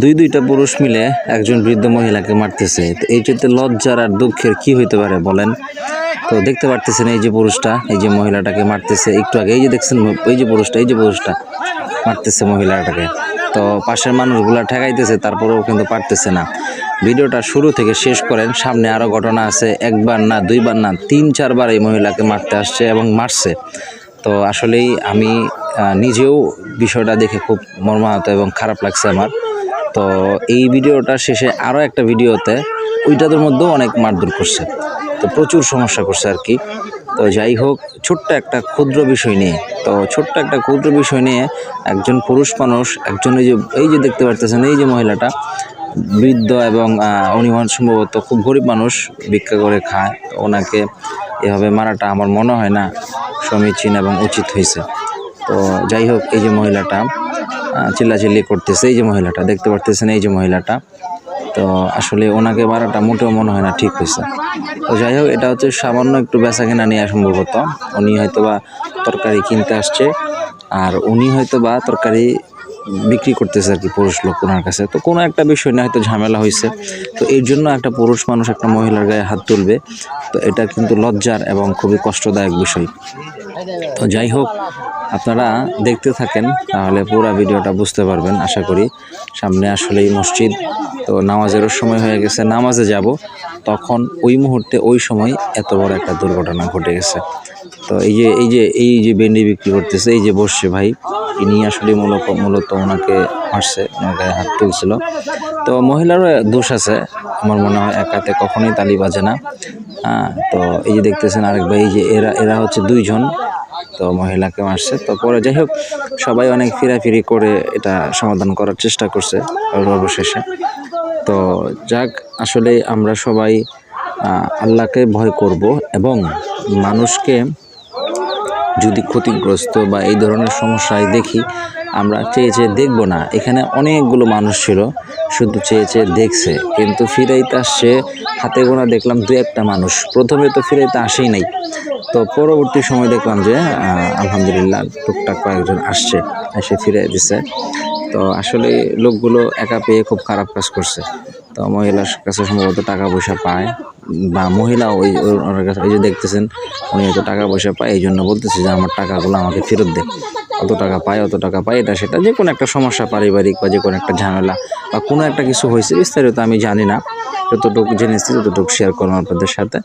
দুই দুইটা পুরুষ মিলে একজন বৃদ্ধ মহিলাকে মারতেছে। তো এই এইটাতে লজ্জার আর দুঃখের কি হইতে পারে বলেন? তো দেখতে পারতেছেন এই যে পুরুষটা, এই যে মহিলাটাকে মারতেছে। একটু আগে এই যে দেখছেন, এই যে পুরুষটা, এই যে পুরুষটা মারতেছে মহিলাটাকে। তো পাশের মানুষগুলা ঠেকাইতেছে, তারপরেও কিন্তু পারতেছে না। ভিডিওটা শুরু থেকে শেষ করেন, সামনে আরও ঘটনা আছে। একবার না, দুইবার না, তিন, চারবার এই মহিলাকে মারতে আসছে এবং মারছে। তো আসলেই আমি নিজেও বিষয়টা দেখে খুব মর্মাহত এবং খারাপ লাগছে আমার। তো এই ভিডিওটা শেষে আরও একটা ভিডিওতে ওইটাদের মধ্যেও অনেক মারধর করছে। তো প্রচুর সমস্যা করছে আর কি। তো যাই হোক, ছোট্ট একটা ক্ষুদ্র বিষয় নিয়ে, তো ছোট্ট একটা ক্ষুদ্র বিষয় নিয়ে একজন পুরুষ মানুষ, একজন এই যে এই যে দেখতে পারতেছেন, এই যে মহিলাটা, বৃদ্ধ এবং উনি সম্ভবত খুব গরিব মানুষ, ভিক্ষা করে খায়। তো ওনাকে এভাবে মারাটা আমার মনে হয় না সমীচীন এবং উচিত হয়েছে। তো যাই হোক, এই যে মহিলাটা চিল্লাচিল্লি করতেছে, এই যে মহিলাটা, দেখতে পারতেছেন এই যে মহিলাটা। তো আসলে ওনাকে বারাটা মোটেও মনে হয় না ঠিক হয়েছে। তো যাই হোক, এটা হচ্ছে সামান্য একটু বেচা কেনা নেওয়া সম্ভবত। উনি হয়তো বা তরকারি কিনতে আসছে, আর উনি হয়তো বা তরকারি বিক্রি করতেছে আর কি পুরুষ লোক ওনার কাছে। তো কোনো একটা বিষয় নিয়ে হয়তো ঝামেলা হয়েছে। তো এর জন্য একটা পুরুষ মানুষ একটা মহিলার গায়ে হাত তুলবে। তো এটা কিন্তু লজ্জার এবং খুবই কষ্টদায়ক বিষয়। তো যাই হোক, আপনারা দেখতে থাকেন, তাহলে পুরো ভিডিওটা বুঝতে পারবেন, আশা করি। সামনে আসলেই মসজিদ। তো নামাজেরও সময় হয়ে গেছে, নামাজে যাব। তখন ওই মুহূর্তে, ওই সময় এত বড় একটা দুর্ঘটনা ঘটে গেছে। তো এই যে এই যে এই যে বেন্ডি বিক্রি করতেছে, এই যে বসছে ভাই ইনি আসলে মূলত মূলত ওনাকে মারছে গায়ে হাত তুলছিল। তো মহিলারও দোষ আছে, আমার মনে হয় একাতে কখনোই তালি বাজে না। হ্যাঁ তো এই যে দেখতেছেন আরেক ভাই যে এরা এরা হচ্ছে দুইজন, তো মহিলাকে মারছে। তো পরে যাই হোক, সবাই অনেক ফিরাফিরি করে এটা সমাধান করার চেষ্টা করছে অবশেষে। তো যাক, আসলে আমরা সবাই আল্লাহকে ভয় করব এবং মানুষকে যদি ক্ষতিগ্রস্ত বা এই ধরনের সমস্যায় দেখি, আমরা চেয়ে চেয়ে দেখব না। এখানে অনেকগুলো মানুষ ছিল, শুধু চেয়ে চেয়ে দেখছে। কিন্তু ফিরাইতে আসছে, হাতে গোনা দেখলাম দু একটা মানুষ। প্রথমে তো ফিরাইতে আসেই নাই। তো পরবর্তী সময় দেখলাম যে আলহামদুলিল্লাহ টুকটাক কয়েকজন আসছে, এসে ফিরে দিছে। তো আসলে লোকগুলো একা পেয়ে খুব খারাপ কাজ করছে। তো মহিলার কাছে সম্ভবত টাকা পয়সা পায়। বা মহিলা ওই ওনার কাছে এই যে দেখতেছেন, উনি হয়তো টাকা পয়সা পায়, এই জন্য বলতেছে যে আমার টাকাগুলো আমাকে ফেরত দে। অত টাকা পায়, অত টাকা পায়, এটা সেটা, যে কোনো একটা সমস্যা, পারিবারিক বা যে কোনো একটা ঝামেলা বা কোনো একটা কিছু হয়েছে, বিস্তারিত আমি জানি না। যতটুকু জেনেছি, ততটুকু শেয়ার করলাম আপনাদের সাথে।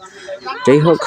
যাই হোক।